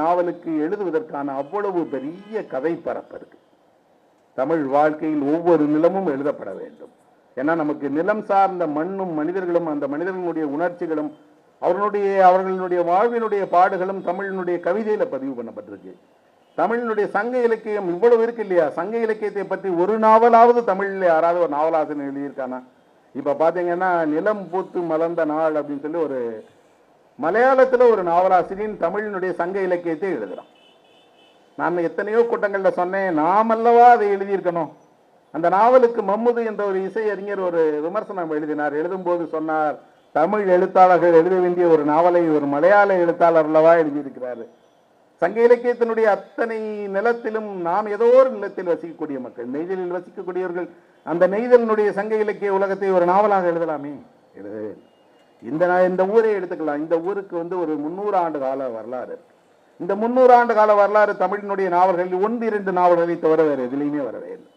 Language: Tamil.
நாவலுக்கு எழுதுவதற்கான அவ்வளவு பெரிய கதை பரப்பு இருக்கு. தமிழ் வாழ்க்கையில் ஒவ்வொரு நிலமும் எழுதப்பட வேண்டும். ஏன்னா நமக்கு நிலம் சார்ந்த மண்ணும் மனிதர்களும் அந்த மனிதர்களுடைய உணர்ச்சிகளும் அவர்களுடைய அவர்களுடைய வாழ்வினுடைய பாடுகளும் தமிழினுடைய கவிதையில பதிவு பண்ணப்பட்டிருக்கு. தமிழினுடைய சங்க இலக்கியம் இவ்வளவு இருக்கு இல்லையா? சங்க இலக்கியத்தை பற்றி ஒரு நாவலாவது தமிழில் யாராவது ஒரு நாவலாசிரியர் எழுதியிருக்கானா? இப்போ பார்த்தீங்கன்னா நிலம் பூத்து மலர்ந்த நாள் அப்படின்னு சொல்லி ஒரு மலையாளத்தில் ஒரு நாவலாசிரியன் தமிழினுடைய சங்க இலக்கியத்தை எழுதுகிறான் நான் எத்தனையோ கூட்டங்களில் சொன்னேன் நாமல்லவா அதை எழுதியிருக்கணும். அந்த நாவலுக்கு மம்முது என்ற ஒரு இசையறிஞர் ஒரு விமர்சனம் எழுதினார். எழுதும்போது சொன்னார் தமிழ் எழுத்தாளர்கள் எழுத வேண்டிய ஒரு நாவலை ஒரு மலையாள எழுத்தாளர் அல்லவா எழுதியிருக்கிறாரு? சங்க இலக்கியத்தினுடைய அத்தனை நிலத்திலும் நாம் ஏதோ ஒரு நிலத்தில் வசிக்கக்கூடிய மக்கள் நெய்தலில் வசிக்கக்கூடியவர்கள் அந்த நெய்தலினுடைய சங்க இலக்கிய உலகத்தை ஒரு நாவலாக எழுதலாமே. எழுதவே இல்லை. இந்த நான் இந்த ஊரே எடுத்துக்கலாம். இந்த ஊருக்கு வந்து ஒரு முன்னூறு ஆண்டு கால வரலாறு. இந்த முன்னூறு ஆண்டு கால வரலாறு தமிழினுடைய நாவல்களில் ஒன்று இரண்டு நாவல்களை தவிர வேறு எதுலையுமே வரவே இல்லை.